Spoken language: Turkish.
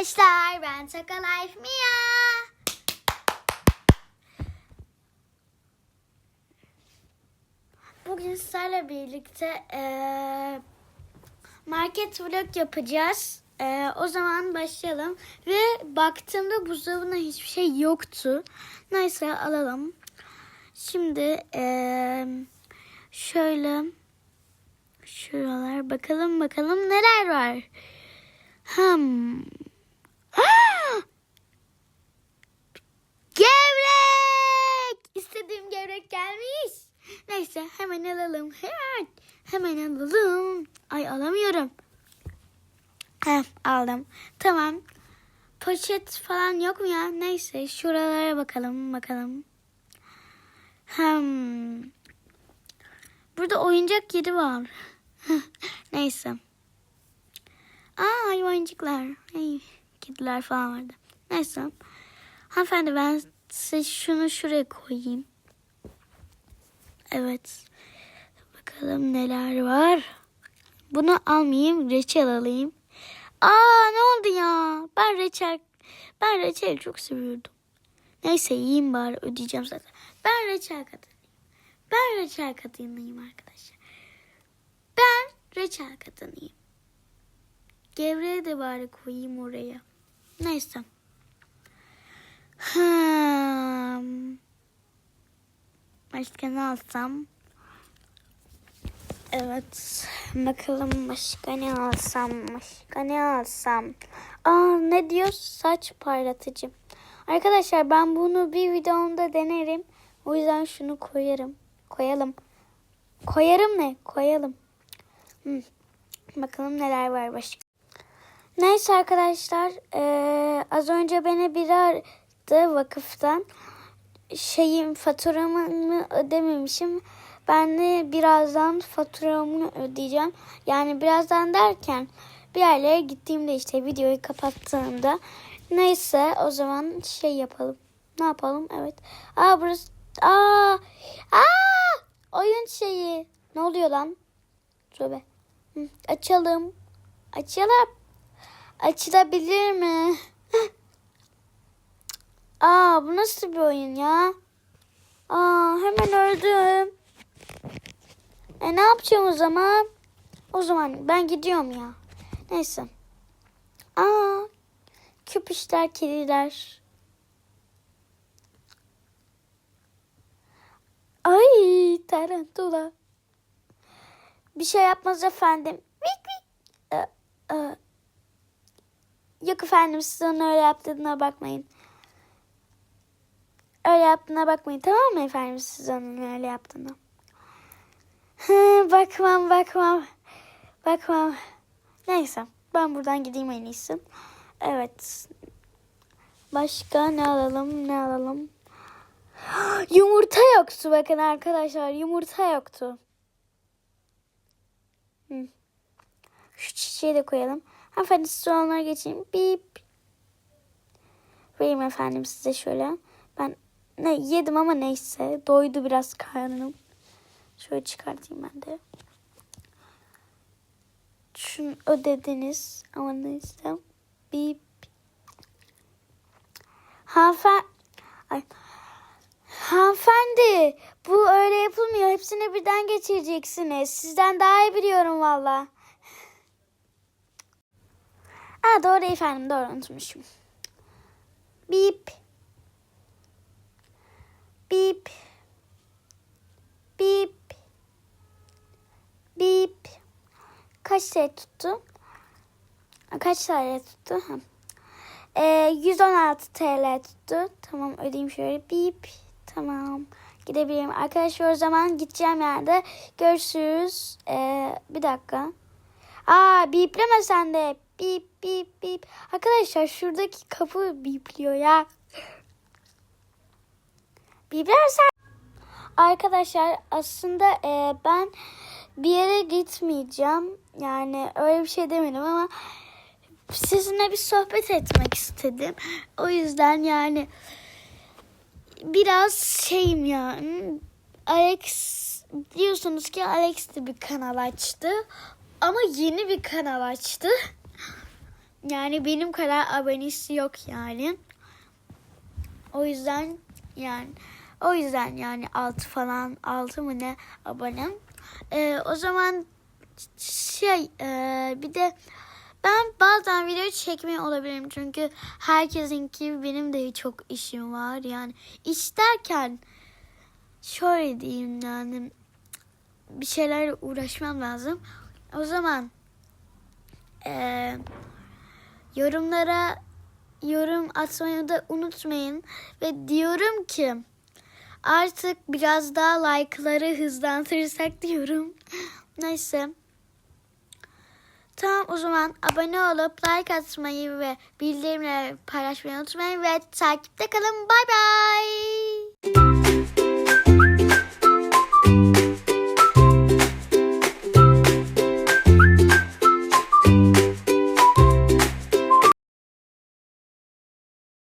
arkadaşlar. Ben Taka Life Mia. Bugün sizlerle birlikte eee, market vlog yapacağız. Eee, o zaman başlayalım. Ve baktığımda buzdolabında hiçbir şey yoktu. Neyse alalım. Şimdi eee, şöyle şuralar bakalım bakalım neler var. Hmm. Gelmiş. Neyse hemen alalım. Hemen, hemen alalım. Ay alamıyorum. Heh, aldım. Tamam. Poşet falan yok mu ya? Neyse şuralara bakalım bakalım. Hmm. Burada oyuncak yeri var. Neyse. Aa hayvancıklar. Hey, kediler falan vardı. Neyse. Hanımefendi ben size şunu şuraya koyayım. Evet. Bakalım neler var. Bunu almayayım. Reçel alayım. Aa ne oldu ya? Ben reçel ben reçel çok seviyordum. Neyse yiyeyim bari ödeyeceğim zaten. Ben reçel kadınıyım. Ben reçel kadınıyım arkadaşlar. Ben reçel kadınıyım. Gevreği de bari koyayım oraya. Neyse. Hmm. Başka ne alsam? Evet. Bakalım başka ne alsam? Başka ne alsam? Aa ne diyor? Saç parlatıcı. Arkadaşlar ben bunu bir videomda denerim. O yüzden şunu koyarım. Koyalım. Koyarım ne? Koyalım. Hmm. Bakalım neler var başka. Neyse arkadaşlar eee, az önce beni biri aradı vakıftan. Şeyim faturamı ödememişim. Ben de birazdan faturamı ödeyeceğim. Yani birazdan derken bir yerlere gittiğimde işte videoyu kapattığımda. Neyse o zaman şey yapalım. Ne yapalım? Evet. Aa burası. Aa! Aa! Oyun şeyi. Ne oluyor lan? Tövbe. Açalım. Açalım. Açılabilir mi? Aa bu nasıl bir oyun ya? Aa hemen öldüm. E ne yapacağım o zaman? O zaman ben gidiyorum ya. Neyse. Aa köpüşler, kediler. Ay tarantula. Bir şey yapmaz efendim. Vik vik. Ee, e, Yok efendim siz onu öyle yaptığına bakmayın. Öyle yaptığına bakmayın tamam mı efendim siz onun öyle yaptığına. Bakmam bakmam. Bakmam. Neyse ben buradan gideyim en iyisi. Evet. Başka ne alalım ne alalım. Yumurta yoktu bakın arkadaşlar yumurta yoktu. Şu çiçeği de koyalım. Hanımefendi siz onlara geçeyim. Bip. Vereyim efendim size şöyle. Ben ne yedim ama neyse. Doydu biraz karnım. Şöyle çıkartayım ben de. Şunu ödediniz ama neyse. Bip. Hanımefendi. Ay. Hanımefendi bu öyle yapılmıyor. Hepsini birden geçireceksiniz. Sizden daha iyi biliyorum valla. Aa doğru efendim doğru unutmuşum. Bip. Bip. Bip. Bip. Kaç TL tuttu? Kaç TL tuttu? Ha. Ee, 116 TL tuttu. Tamam ödeyeyim şöyle. Bip. Tamam. Gidebilirim. Arkadaşlar o zaman gideceğim yerde. Görüşürüz. Ee, bir dakika. Aa bipleme sen de. Bip bip bip. Arkadaşlar şuradaki kapı bipliyor ya. Biplersen. Arkadaşlar aslında e, ben bir yere gitmeyeceğim. Yani öyle bir şey demedim ama sizinle bir sohbet etmek istedim. O yüzden yani biraz şeyim yani Alex diyorsunuz ki Alex de bir kanal açtı. Ama yeni bir kanal açtı. yani benim kadar abonesi yok yani. O yüzden yani o yüzden yani 6 falan 6 mı ne abonem. Ee, o zaman şey e, bir de ben bazen video çekmiyor olabilirim çünkü herkesinki benim de çok işim var yani iş derken şöyle diyeyim yani bir şeylerle uğraşmam lazım. O zaman e, yorumlara yorum atmayı da unutmayın ve diyorum ki artık biraz daha like'ları hızlandırırsak diyorum. Neyse. Tamam o zaman abone olup like atmayı ve bildirimleri paylaşmayı unutmayın ve takipte kalın. Bay bay.